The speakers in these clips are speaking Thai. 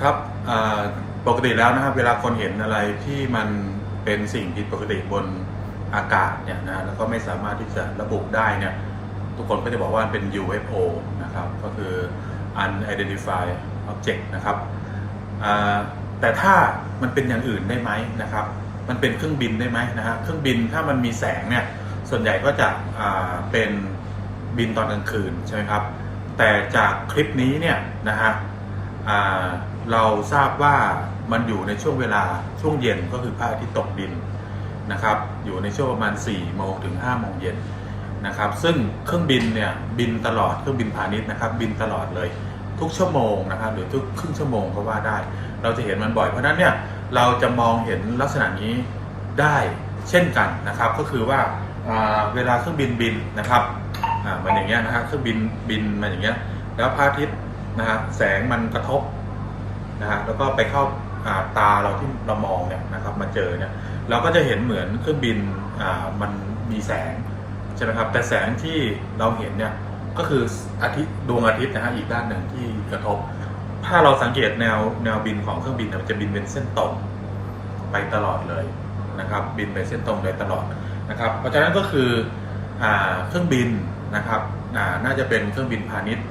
ครับปกติแล้วนะครับเวลาคนเห็นอะไรที่มันเป็นสิ่งผิดปกติบนอากาศเนี่ยนะแล้วก็ไม่สามารถที่จะระบุได้เนี่ยทุกคนก็จะบอกว่าเป็น UFO นะครับก็คือ unidentified object นะครับแต่ถ้ามันเป็นอย่างอื่นได้ไหมนะครับ มันเป็นเครื่องบินได้ไหมนะฮะเครื่องบินถ้ามันมีแสงเนี่ยส่วนใหญ่ก็จะเป็นบินตอนกลางคืนใช่ไหมครับแต่จากคลิปนี้เนี่ยนะฮะ เราทราบว่ามันอยู่ในช่วงเวลาช่วงเย็นก็คือพระอาทิตย์ตกดินนะครับ อยู่ในช่วงประมาณ4โมงถึง5โมงเย็นนะครับ ซึ่งเครื่องบินเนี่ยบินตลอดเครื่องบินพาณิชย์นะครับ บินตลอดเลยทุกชั่วโมงนะครับหรือทุกครึ่งชั่วโมงก็ว่าได้ เราจะเห็นมันบ่อยเพราะนั้นเนี่ยเราจะมองเห็นลักษณะนี้ได้เช่นกันนะครับ ก็คือว่าเวลาเครื่องบินบินนะครับอ่ามันอย่างเงี้ยนะครับเครื่องบินบินมาอย่างเงี้ยแล้วพระอาทิตย์นะฮะแสงมันกระทบ นะฮะแล้วก็ไปเข้าตาเราที่เรามองเนี่ยนะครับมาเจอเนี่ยเราก็จะเห็นเหมือนเครื่องบินอ่ามันมีแสงใช่ไหมครับแต่แสงที่เราเห็นเนี่ยก็คืออาทิตย์ดวงอาทิตย์นะฮะอีกด้านหนึ่งที่กระทบ ถ้าเราสังเกตแนวแนวบินของเครื่องบินเนี่ยมันจะบินเป็นเส้นตรงไปตลอดเลยนะครับบินไปเส้นตรงเลยตลอดนะครับ เพราะฉะนั้นก็คืออเครื่องบินนะครับน่าจะเป็นเครื่องบินพาณิชย์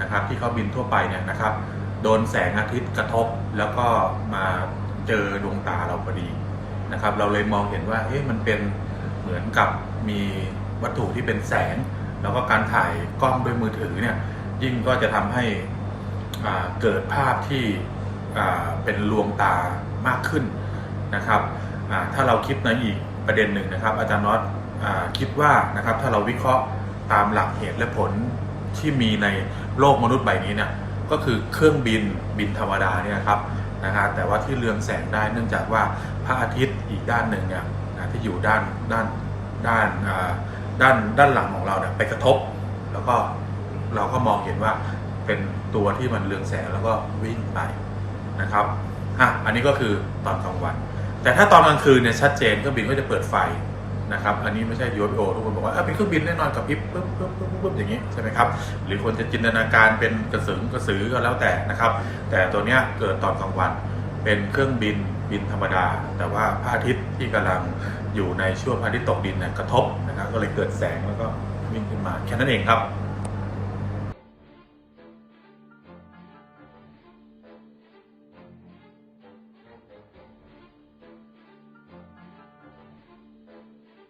นะครับที่เขาบินทั่วไปเนี่ยนะครับ โดนแสงอาทิตย์กระทบแล้วก็มาเจอดวงตาเราพอดีนะครับ เราเลยมองเห็นว่าเอ๊ะมันเป็นเหมือนกับมีวัตถุที่เป็นแสง แล้วก็การถ่ายกล้องด้วยมือถือเนี่ยยิ่งก็จะทำให้เกิดภาพที่เป็นลวงตามากขึ้นนะครับถ้าเราคิดในอีกประเด็นหนึ่งนะครับ อาจารย์น็อตคิดว่านะครับถ้าเราวิเคราะห์ตามหลักเหตุและผลที่มีในโลกมนุษย์ใบนี้เนี่ย ก็คือเครื่องบินบินธรรมดาเนี่ยครับนะฮะแต่ว่าที่เรืองแสงได้เนื่องจากว่าพระอาทิตย์อีกด้านหนึ่งเนี่ยนะที่อยู่ด้านด้านด้านด้านด้านหลังของเราเนี่ยไปกระทบ แล้วก็เราก็มองเห็นว่าเป็นตัวที่มันเรืองแสงแล้วก็วิ่งไปนะครับอะอันนี้ก็คือตอนกลางวัน แต่ถ้าตอนกลางคืนเนี่ยชัดเจนเครื่องบินก็จะเปิดไฟ นะครับ อันนี้ไม่ใช่ UFO ทุกคนบอกว่าเป็นเครื่องบินแน่นอนกับพิบปึ๊บปึ๊บปึ๊บปึ๊บอย่างนี้ใช่ไหมครับ หรือคนจะจินตนาการเป็นกระสือกระสือก็แล้วแต่นะครับ แต่ตัวเนี้ยเกิดตอนกลางวันเป็นเครื่องบินบินธรรมดา แต่ว่าพระอาทิตย์ที่กำลังอยู่ในช่วงพระอาทิตย์ตกดินเนี่ยกระทบนะครับก็เลยเกิดแสงแล้วก็วิ่งขึ้นมาแค่นั้นเองครับ